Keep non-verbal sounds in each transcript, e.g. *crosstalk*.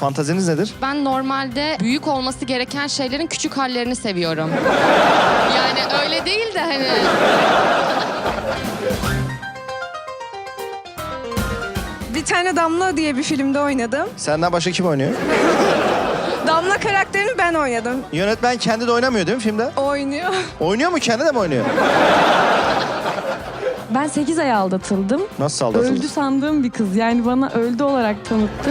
Fantaziniz nedir? Ben normalde büyük olması gereken şeylerin küçük hallerini seviyorum. yani öyle değil de hani... Bir tane Damla diye bir filmde oynadım. Senden başka kim oynuyor? *laughs* Damla karakterini ben oynadım. Yönetmen kendi de oynamıyor değil mi filmde? Oynuyor. Oynuyor mu? Kendi de mi oynuyor? *laughs* Ben 8 ay aldatıldım. Nasıl aldatıldın? Öldü sandığım bir kız. Yani bana öldü olarak tanıttı.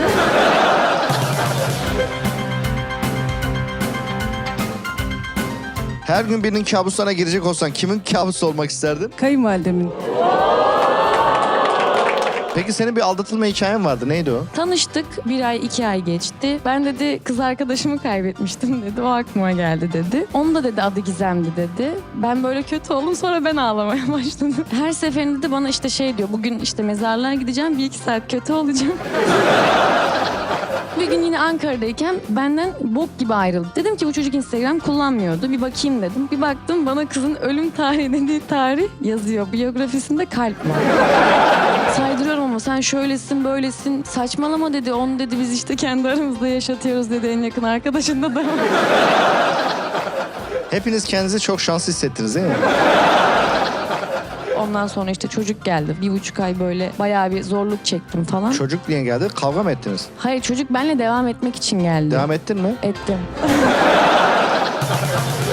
Her gün birinin kabuslarına girecek olsan kimin kabusu olmak isterdin? Kayınvalidemin. Peki senin bir aldatılma hikayen vardı. Neydi o? Tanıştık. Bir ay, iki ay geçti. Ben dedi kız arkadaşımı kaybetmiştim dedi. O aklıma geldi dedi. Onun da dedi adı Gizem'di dedi. Ben böyle kötü oldum sonra ben ağlamaya *laughs* başladım. Her seferinde de bana işte şey diyor. Bugün işte mezarlığa gideceğim. Bir iki saat kötü olacağım. Bir gün yine Ankara'dayken benden bok gibi ayrıldı. Dedim ki bu çocuk Instagram kullanmıyordu. Bir bakayım dedim. Bir baktım bana kızın ölüm tarihi dediği tarih yazıyor. Biyografisinde kalp var. Saydırıyorum ama sen şöylesin böylesin. Saçmalama dedi. Onu dedi biz işte kendi aramızda yaşatıyoruz dedi en yakın arkadaşında da. *laughs* Hepiniz kendinizi çok şanslı hissettiniz değil mi? Ondan sonra işte çocuk geldi. Bir buçuk ay böyle bayağı bir zorluk çektim falan. Çocuk diye geldi. Kavga mı ettiniz? Hayır çocuk benimle devam etmek için geldi. Devam ettin mi? Ettim. *laughs*